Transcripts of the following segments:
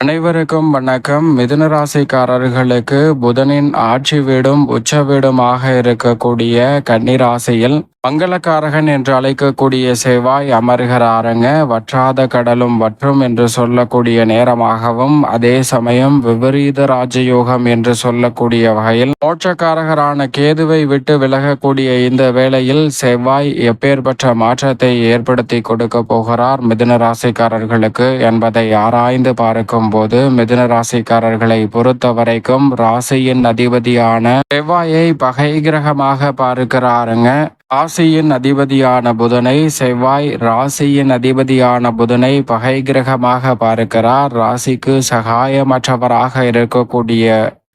அனைவருக்கும் வணக்கம். மிதுன ராசிக்காரர்களுக்கு புதனின் ஆட்சி வீடும் உச்ச வீடுமாக இருக்கக்கூடிய கன்னிராசியில் மங்களக்காரகன் என்று அழைக்கக்கூடிய செவ்வாய் அமர்கிறாருங்க. வற்றாத கடலும் வற்றும் என்று சொல்லக்கூடிய நேரமாகவும் அதே சமயம் விபரீத ராஜயோகம் என்று சொல்லக்கூடிய வகையில் மோட்சக்காரகரான கேதுவை விட்டு விலகக்கூடிய இந்த வேளையில் செவ்வாய் எப்பேற்பட்ட மாற்றத்தை ஏற்படுத்தி கொடுக்க போகிறார் மிதுன ராசிக்காரர்களுக்கு என்பதை ஆராய்ந்து பார்க்கும் போது மிதுன ராசிக்காரர்களை பொறுத்த வரைக்கும் ராசியின் அதிபதியான செவ்வாயை பகை கிரகமாக பார்க்கிறாருங்க. ராசியின் அதிபதியான புதனை செவ்வாய் ராசியின் அதிபதியான புதனை பகை கிரகமாக பார்க்கிறார். ராசிக்கு சகாயமற்றவராக இருக்கக்கூடிய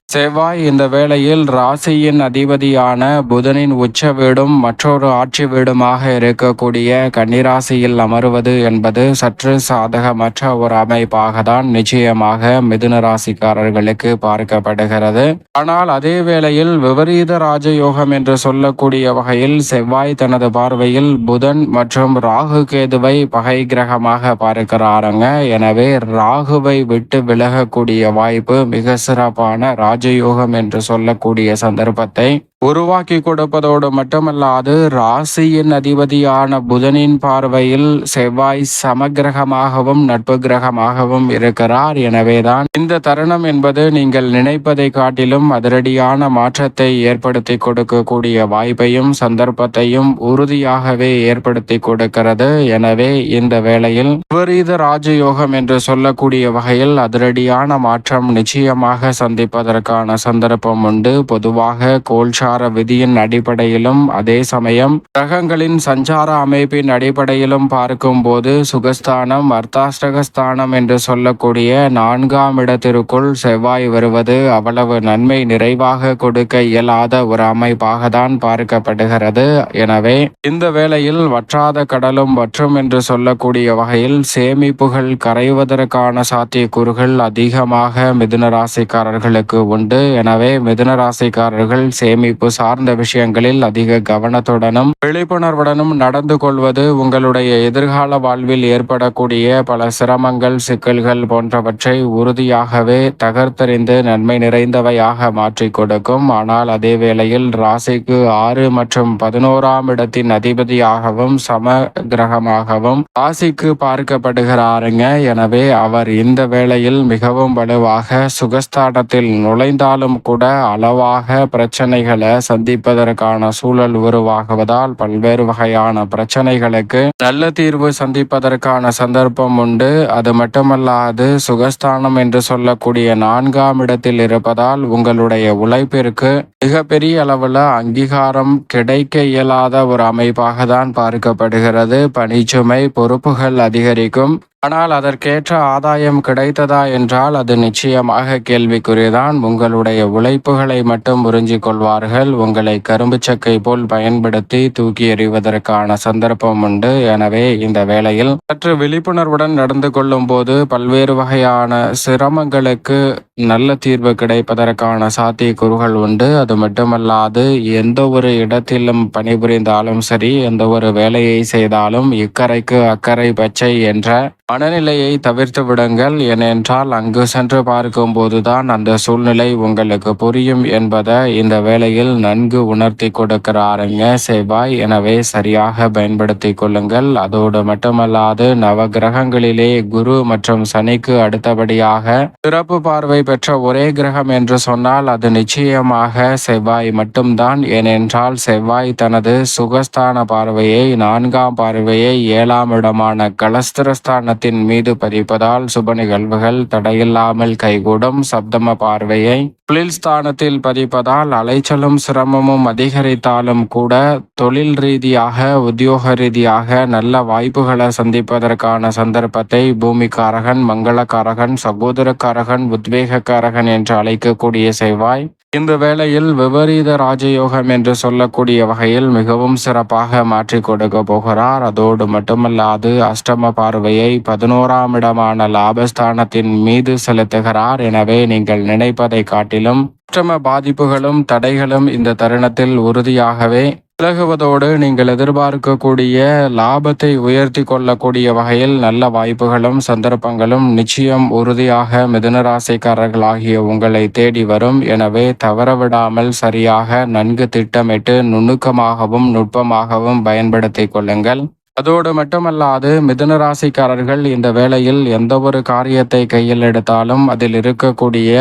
செவ்வாய் இந்த வேளையில் ராசியின் அதிபதியான புதனின் உச்ச வீடும் மற்றொரு ஆட்சி வீடுமாக இருக்கக்கூடிய கன்னிராசியில் அமருவது என்பது சற்று சாதகமற்ற ஒரு அமைப்பாக தான் நிச்சயமாக மிதுன ராசிக்காரர்களுக்கு பார்க்கப்படுகிறது. ஆனால் அதே வேளையில் விபரீத ராஜயோகம் என்று சொல்லக்கூடிய வகையில் செவ்வாய் தனது பார்வையில் புதன் மற்றும் ராகு கேதுவை பகை கிரகமாக பார்க்கிறாருங்க. எனவே ராகுவை விட்டு விலகக்கூடிய வாய்ப்பு மிக சிறப்பான ராஜயோகம் என்று சொல்லக்கூடிய சந்தர்ப்பத்தை உருவாக்கி கொடுப்பதோடு மட்டுமல்லாது ராசியின் அதிபதியான புதனின் பார்வையில் செவ்வாய் சமகிரகமாகவும் நட்பு கிரகமாகவும் இருக்கிறார். எனவேதான் இந்த தருணம் என்பது நீங்கள் நினைப்பதை காட்டிலும் அதிரடியான மாற்றத்தை ஏற்படுத்தி கொடுக்கக்கூடிய வாய்ப்பையும் சந்தர்ப்பத்தையும் உறுதியாகவே ஏற்படுத்தி கொடுக்கிறது. எனவே இந்த வேளையில் விபரீத ராஜயோகம் என்று சொல்லக்கூடிய வகையில் அதிரடியான மாற்றம் நிச்சயமாக சந்திப்பதற்கான சந்தர்ப்பம் உண்டு. பொதுவாக கோல்ஷா சஞ்சார விதியின் அடிப்படையிலும் அதே சமயம் கிரகங்களின் சஞ்சார அமைப்பின் அடிப்படையிலும் பார்க்கும்போது சுகஸ்தானம் அர்த்தாஷ்டகஸ்தானம் என்று சொல்லக்கூடிய நான்காம் இடத்திற்குள் செவ்வாய் வருவது அவ்வளவு நன்மை நிறைவாக கொடுக்க இயலாத ஒரு அமைப்பாக தான் பார்க்கப்படுகிறது. எனவே இந்த வேளையில் வற்றாத கடலும் வற்றும் என்று சொல்லக்கூடிய வகையில் சேமிப்புகள் கரைவதற்கான சாத்தியக்கூறுகள் அதிகமாக மிதுன ராசிக்காரர்களுக்கு உண்டு. எனவே மிதுன ராசிக்காரர்கள் சேமிப்பு பாதுகாப்பு சார்ந்த விஷயங்களில் அதிக கவனத்துடனும் விழிப்புணர்வுடனும் நடந்து கொள்வது உங்களுடைய எதிர்கால வாழ்வில் ஏற்படக்கூடிய பல சிரமங்கள் சிக்கல்கள் போன்றவற்றை உறுதியாகவே தகர்த்தறிந்து நன்மை நிறைந்தவையாக மாற்றி கொடுக்கும். ஆனால் அதே வேளையில் ராசிக்கு ஆறு மற்றும் பதினோராம் இடத்தின் அதிபதியாகவும் சம கிரகமாகவும் ராசிக்கு பார்க்கப்படுகிறாருங்க. எனவே அவர் இந்த வேளையில் மிகவும் வலுவாக சுகஸ்தானத்தில் நுழைந்தாலும் கூட அளவாக பிரச்சனைகளை சந்திப்பதற்கான சூழல் உருவாகுவதால் பல்வேறு வகையான பிரச்சனைகளுக்கு நல்ல தீர்வு சந்திப்பதற்கான சந்தர்ப்பம் உண்டு. அது மட்டுமல்லாது சுகஸ்தானம் என்று சொல்லக்கூடிய நான்காம் இடத்தில் இருப்பதால் உங்களுடைய உழைப்பிற்கு மிகப்பெரிய அளவில் அங்கீகாரம் கிடைக்க இயலாத ஒரு அமைப்பாக தான் பார்க்கப்படுகிறது. பணிச்சுமை பொறுப்புகள் அதிகரிக்கும். ஆனால் அதற்கேற்ற ஆதாயம் கிடைத்ததா என்றால் அது நிச்சயமாக கேள்விக்குரியதான் உங்களுடைய உழைப்புகளை மட்டும் உறிஞ்சிக் கொள்வார்கள். உங்களை கரும்பு சக்கை போல் பயன்படுத்தி தூக்கி எறிவதற்கான சந்தர்ப்பம் உண்டு. எனவே இந்த வேளையில் சற்று விழிப்புணர்வுடன் நடந்து கொள்ளும் போது பல்வேறு வகையான சிரமங்களுக்கு நல்ல தீர்வு கிடைப்பதற்கான சாத்தியக்கூறுகள் உண்டு. அது மட்டுமல்லாது எந்த ஒரு இடத்திலும் பணிபுரிந்தாலும் சரி எந்த ஒரு வேலையை செய்தாலும் இக்கரைக்கு அக்கறை பச்சை என்ற மனநிலையை தவிர்த்து விடுங்கள். ஏனென்றால் அங்கு சென்று பார்க்கும் போதுதான் அந்த சூழ்நிலை உங்களுக்கு புரியும் என்பதை இந்த வேளையில் நன்கு உணர்த்தி கொடுக்கிறாருங்க செவ்வாய். எனவே சரியாக பயன்படுத்தி கொள்ளுங்கள். அதோடு மட்டுமல்லாது நவ கிரகங்களிலே குரு மற்றும் சனிக்கு அடுத்தபடியாக சிறப்பு பார்வை பெற்ற ஒரே கிரகம் என்று சொன்னால் அது நிச்சயமாக செவ்வாய் மட்டும்தான். ஏனென்றால் செவ்வாய் தனது சுகஸ்தான பார்வையை நான்காம் பார்வையை ஏழாம் இடமான கலஸ்திரஸ்தானத்தின் மீது பதிப்பதால் சுப நிகழ்வுகள் தடையில்லாமல் கைகூடும். சப்தம பார்வையை தொழில் ஸ்தானத்தில் பதிப்பதால் அலைச்சலும் சிரமமும் அதிகரித்தாலும் கூட தொழில் ரீதியாக உத்தியோக ரீதியாக நல்ல வாய்ப்புகளை சந்திப்பதற்கான சந்தர்ப்பத்தை பூமிக்காரகன் மங்களக்காரகன் சகோதரக்காரகன் உத்வேக காரகன் என்று அழைக்கக்கூடிய செவ்வாய். இந்த வேளையில் விபரீத ராஜயோகம் என்று சொல்லக்கூடிய வகையில் மிகவும் சிறப்பாக மாற்றி கொடுக்க போகிறார். அதோடு மட்டுமல்லாது அஷ்டம பார்வையை பதினோராம் இடமான லாபஸ்தானத்தின் மீது செலுத்துகிறார். எனவே நீங்கள் நினைப்பதை காட்டிலும் அஷ்டம பாதிப்புகளும் தடைகளும் இந்த தருணத்தில் உறுதியாகவே விலகுவதோடு நீங்கள் எதிர்பார்க்கக்கூடிய லாபத்தை உயர்த்தி கொள்ளக்கூடிய வகையில் நல்ல வாய்ப்புகளும் சந்தர்ப்பங்களும் நிச்சயம் உறுதியாக மிதுனராசிக்காரர்களாகிய உங்களை தேடி வரும். எனவே தவறவிடாமல் சரியாக நன்கு திட்டமிட்டு நுணுக்கமாகவும் நுட்பமாகவும் பயன்படுத்திக் கொள்ளுங்கள். அதோடு மட்டுமல்லாது மிதுன ராசிக்காரர்கள் இந்த வேளையில் எந்த ஒரு காரியத்தை கையில் எடுத்தாலும் அதில் இருக்கக்கூடிய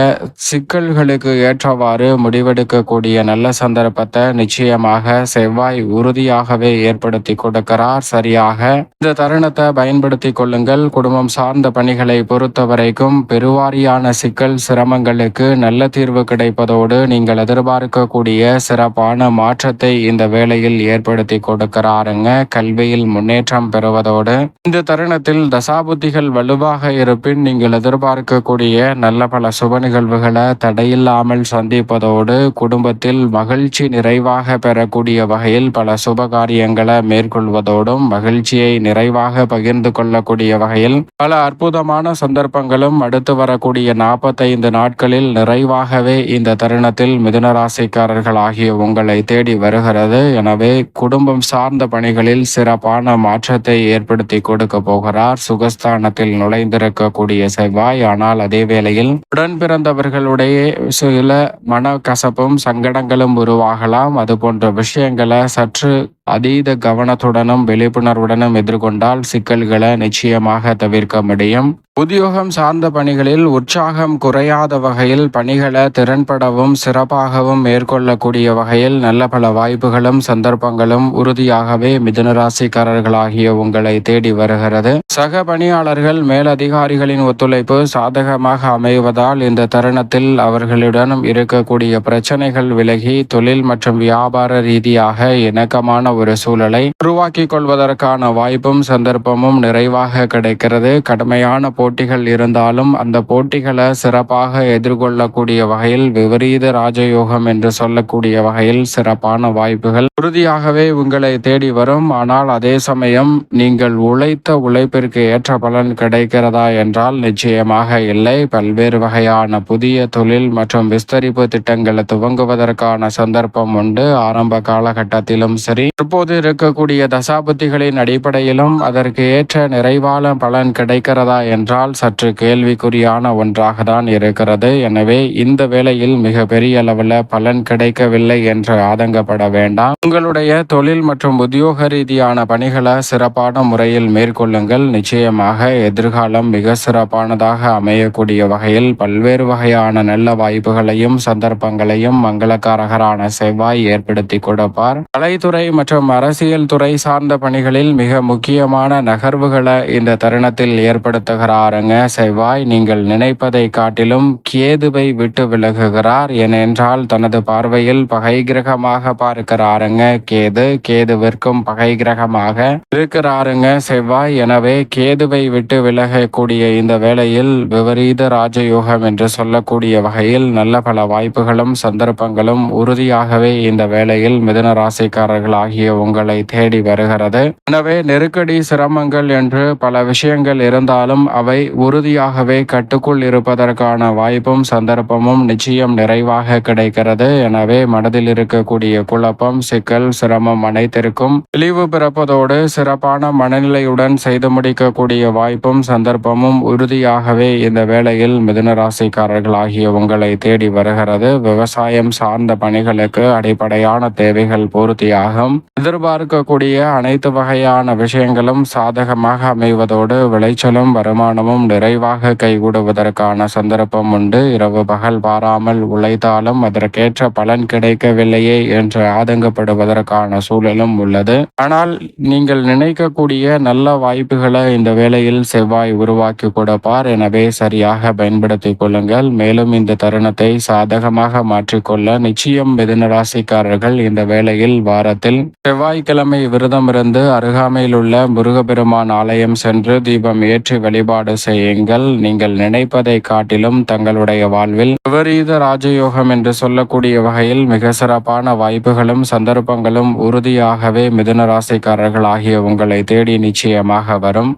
சிக்கல்களுக்கு ஏற்றவாறு முடிவெடுக்கக்கூடிய நல்ல சந்தர்ப்பத்தை நிச்சயமாக செவ்வாய் உறுதியாகவே ஏற்படுத்தி கொடுக்கிறார். சரியாக இந்த தருணத்தை பயன்படுத்தி கொள்ளுங்கள். குடும்பம் சார்ந்த பணிகளை பொறுத்த வரைக்கும் பெருவாரியான சிக்கல் சிரமங்களுக்கு நல்ல தீர்வு கிடைப்பதோடு நீங்கள் எதிர்பார்க்கக்கூடிய சிறப்பான மாற்றத்தை இந்த வேளையில் ஏற்படுத்தி கொடுக்கிறாருங்க. கல்வியில் முன்னேற்றம் பெறுவதோடு இந்த தருணத்தில் தசாபுத்திகள் வலுவாக இருப்பின் நீங்கள் எதிர்பார்க்கக்கூடிய நல்ல பல சுப நிகழ்வுகளை தடையில்லாமல் சந்திப்பதோடு குடும்பத்தில் மகிழ்ச்சி நிறைவாக பெறக்கூடிய வகையில் பல சுப காரியங்களை மேற்கொள்வதோடும் மகிழ்ச்சியை நிறைவாக பகிர்ந்து கொள்ளக்கூடிய வகையில் பல அற்புதமான சந்தர்ப்பங்களும் அடுத்து வரக்கூடிய நாற்பத்தைந்து நாட்களில் நிறைவாகவே இந்த தருணத்தில் மிதுனராசிக்காரர்கள் ஆகிய உங்களை தேடி வருகிறது. எனவே குடும்பம் சார்ந்த பணிகளில் சிறப்பான மாற்றத்தை ஏற்படுத்தி கொடுக்க போகிறார். சுகஸ்தானத்தில் நுழைந்திருக்கக்கூடிய செவ்வாய் ஆனால் அதே வேளையில் உடன் பிறந்தவர்களுடைய சில மனக்கசப்பும் சங்கடங்களும் உருவாகலாம். அது போன்ற விஷயங்களை சற்று அதீத கவனத்துடனும் விழிப்புணர்வுடனும் எதிர்கொண்டால் சிக்கல்களை நிச்சயமாக தவிர்க்க முடியும். உத்தியோகம் சார்ந்த பணிகளில் உற்சாகம் குறையாத வகையில் பணிகளை திறன்படவும் சிறப்பாகவும் மேற்கொள்ளக்கூடிய வகையில் நல்ல பல வாய்ப்புகளும் சந்தர்ப்பங்களும் உறுதியாகவே மிதுனராசிக்காரர்களாகிய உங்களை தேடி வருகிறது. சக பணியாளர்கள் மேலதிகாரிகளின் ஒத்துழைப்பு சாதகமாக அமைவதால் இந்த தருணத்தில் அவர்களுடன் இருக்கக்கூடிய பிரச்சனைகள் விலகி தொழில் மற்றும் வியாபார ரீதியாக இணக்கமான ஒரு சூழலை உருவாக்கி கொள்வதற்கான வாய்ப்பும் சந்தர்ப்பமும் நிறைவாக கிடைக்கிறது. கடுமையான போட்டிகள் இருந்தாலும் அந்த போட்டிகளை சிறப்பாக எதிர்கொள்ளக்கூடிய வகையில் விபரீத ராஜயோகம் என்று சொல்லக்கூடிய வகையில் சிறப்பான வாய்ப்புகள் உறுதியாகவே உங்களை தேடி வரும். ஆனால் அதே சமயம் நீங்கள் உழைத்த உழைப்பிற்கு ஏற்ற பலன் கிடைக்கிறதா என்றால் நிச்சயமாக இல்லை. பல்வேறு வகையான புதிய தொழில் மற்றும் விஸ்தரிப்பு திட்டங்களை துவங்குவதற்கான சந்தர்ப்பம் உண்டு. ஆரம்ப காலகட்டத்திலும் சரி தற்போது இருக்கக்கூடிய தசாபுத்திகளின் அடிப்படையிலும் அதற்கு ஏற்ற நிறைவான பலன் கிடைக்கிறதா என்றால் சற்று கேள்விக்குறியான ஒன்றாக தான் இருக்கிறது. எனவே இந்த வேளையில் மிக பெரிய அளவில் பலன் கிடைக்கவில்லை என்று ஆதங்கப்பட வேண்டாம். உங்களுடைய தொழில் மற்றும் உத்தியோக ரீதியான பணிகளை சிறப்பான முறையில் மேற்கொள்ளுங்கள். நிச்சயமாக எதிர்காலம் மிக சிறப்பானதாக அமையக்கூடிய வகையில் பல்வேறு வகையான நல்ல வாய்ப்புகளையும் சந்தர்ப்பங்களையும் மங்களக்காரகரான செவ்வாய் ஏற்படுத்தி கொடுப்பார். கலைத்துறை மற்றும் மற்றும் அரசியல் துறை சார்ந்த பணிகளில் மிக முக்கியமான நகர்வுகளை இந்த தருணத்தில் ஏற்படுத்துகிறாருங்க. செவ்வாய் நீங்கள் நினைப்பதை காட்டிலும் கேதுவை விட்டு விலகுகிறார் ஏனென்றால் தனது பார்வையில் பகை கிரகமாக பார்க்கிறாருங்க. கேது கேதுவிற்கும் பகை கிரகமாக இருக்கிறாருங்க. செவ்வாய் எனவே கேதுவை விட்டு விலகக்கூடிய இந்த வேளையில் விபரீத ராஜயோகம் என்று சொல்லக்கூடிய வகையில் நல்ல பல வாய்ப்புகளும் சந்தர்ப்பங்களும் உறுதியாகவே இந்த வேளையில் மிதன ராசிக்காரர்கள் ஆகிய உங்களை தேடி வருகிறது. எனவே நெருக்கடி சிரமங்கள் என்று பல விஷயங்கள் இருந்தாலும் அவை உறுதியாகவே கட்டுக்குள் இருப்பதற்கான வாய்ப்பும் சந்தர்ப்பமும் நிச்சயம் நிறைவாக கிடைக்கிறது. எனவே மனதில் இருக்கக்கூடிய குழப்பம் சிக்கல் சிரமம் அனைத்திற்கும் தெளிவு பிறப்பதோடு சிறப்பான மனநிலையுடன் செய்து முடிக்கக்கூடிய வாய்ப்பும் சந்தர்ப்பமும் உறுதியாகவே இந்த வேளையில் மிதுனராசிக்காரர்கள் ஆகிய உங்களை தேடி வருகிறது. விவசாயம் சார்ந்த பணிகளுக்கு அடிப்படையான தேவைகள் பூர்த்தியாகும். எதிர்பார்க்கக்கூடிய அனைத்து வகையான விஷயங்களும் சாதகமாக அமைவதோடு விளைச்சலும் வருமானமும் நிறைவாக கைகூடுவதற்கான சந்தர்ப்பம் உண்டு. இரவு பகல் பாராமல் உழைத்தாலும் அதற்கேற்ற பலன் கிடைக்கவில்லையே என்று ஆதங்கப்படுவதற்கான சூழலும் உள்ளது. ஆனால் நீங்கள் நினைக்கக்கூடிய நல்ல வாய்ப்புகளை இந்த வேளையில் செவ்வாய் உருவாக்கி கொடுப்பார். எனவே சரியாக பயன்படுத்திக் கொள்ளுங்கள். மேலும் இந்த தருணத்தை சாதகமாக மாற்றிக்கொள்ள நிச்சயம் மிதுன ராசிக்காரர்கள் இந்த வேளையில் வாரத்தில் செவ்வாய்க்கிழமை விரதம் இருந்து அருகாமையில் உள்ள முருகப்பெருமான் ஆலயம் சென்று தீபம் ஏற்றி வழிபாடு செய்யுங்கள். நீங்கள் நினைப்பதை காட்டிலும் தங்களுடைய வாழ்வில் விபரீத ராஜயோகம் என்று சொல்லக்கூடிய வகையில் மிக சிறப்பான வாய்ப்புகளும் சந்தர்ப்பங்களும் உறுதியாகவே மிதுன ராசிக்காரர்கள் ஆகிய உங்களை தேடி நிச்சயமாக வரும்.